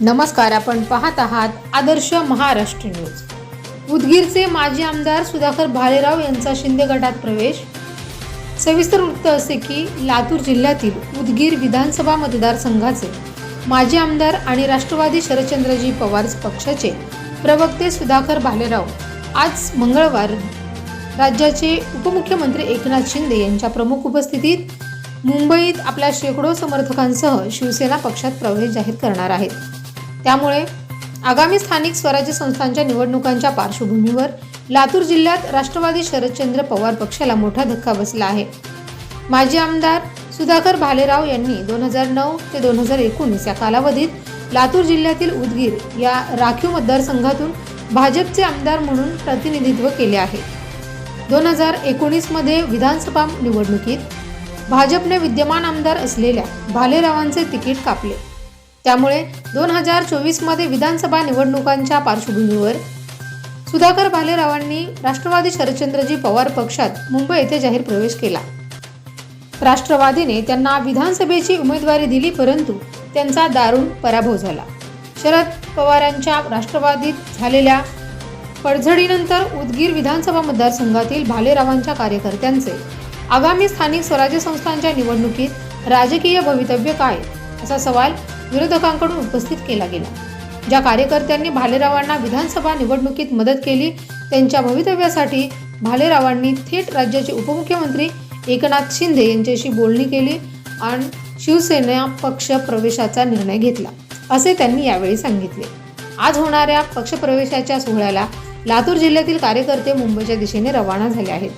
नमस्कार आपण पाहत आहात आदर्श महाराष्ट्र न्यूज. उदगीरचे माजी आमदार सुधाकर भालेराव यांचा शिंदे गटात प्रवेश. सविस्तर वृत्त असे की लातूर जिल्ह्यातील उदगीर विधानसभा मतदारसंघाचे माजी आमदार आणि राष्ट्रवादी शरदचंद्रजी पवार पक्षाचे प्रवक्ते सुधाकर भालेराव आज मंगळवार राज्याचे उपमुख्यमंत्री एकनाथ शिंदे यांच्या प्रमुख उपस्थितीत मुंबईत आपल्या शेकडो समर्थकांसह शिवसेना पक्षात प्रवेश जाहीर करणार आहेत. त्यामुळे आगामी स्थानिक स्वराज्य संस्थांच्या निवडणुकांच्या पार्श्वभूमीवर लातूर जिल्ह्यात राष्ट्रवादी शरदचंद्र पवार पक्षाला मोठा धक्का बसला आहे. माजी आमदार सुधाकर भालेराव यांनी दोन हजार नऊ ते दोन हजार एकोणीस या कालावधीत लातूर जिल्ह्यातील उदगीर या राखीव मतदारसंघातून भाजपचे आमदार म्हणून प्रतिनिधित्व केले आहे. दोन हजार एकोणीसमध्ये विधानसभा निवडणुकीत भाजपने विद्यमान आमदार असलेल्या भालेरावांचे तिकीट कापले. त्यामुळे दोन हजार चोवीसमध्ये विधानसभा निवडणुकांच्या पार्श्वभूमीवर सुधाकर भालेरावांनी राष्ट्रवादी शरदचंद्रजी पवार पक्षात मुंबई येथे जाहीर प्रवेश केला. राष्ट्रवादीने त्यांना विधानसभेची उमेदवारी दिली परंतु त्यांचा दारुण पराभव झाला. शरद पवारांच्या राष्ट्रवादीत झालेल्या पडझडीनंतर उदगीर विधानसभा मतदारसंघातील भालेरावांच्या कार्यकर्त्यांचे आगामी स्थानिक स्वराज्य संस्थांच्या निवडणुकीत राजकीय भवितव्य काय? असा सवाल विरोधकांकडून उपस्थित केला गेला. ज्या कार्यकर्त्यांनी भालेरावांना विधानसभा निवडणुकीत मदत केली त्यांच्या भवितव्यासाठी भालेरावांनी थेट राज्याचे उपमुख्यमंत्री एकनाथ शिंदे यांच्याशी बोलणी केली आणि शिवसेना पक्ष प्रवेशाचा निर्णय घेतला असे त्यांनी यावेळी सांगितले. आज होणाऱ्या पक्षप्रवेशाच्या सोहळ्याला लातूर जिल्ह्यातील कार्यकर्ते मुंबईच्या दिशेने रवाना झाले आहेत.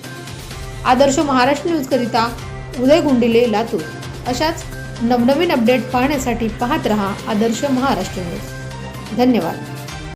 आदर्श महाराष्ट्र न्यूजकरिता उदय गुंडिले लातूर. अशाच नवनवीन अपडेट पाहण्यासाठी पाहत रहा आदर्श महाराष्ट्र न्यूज. धन्यवाद.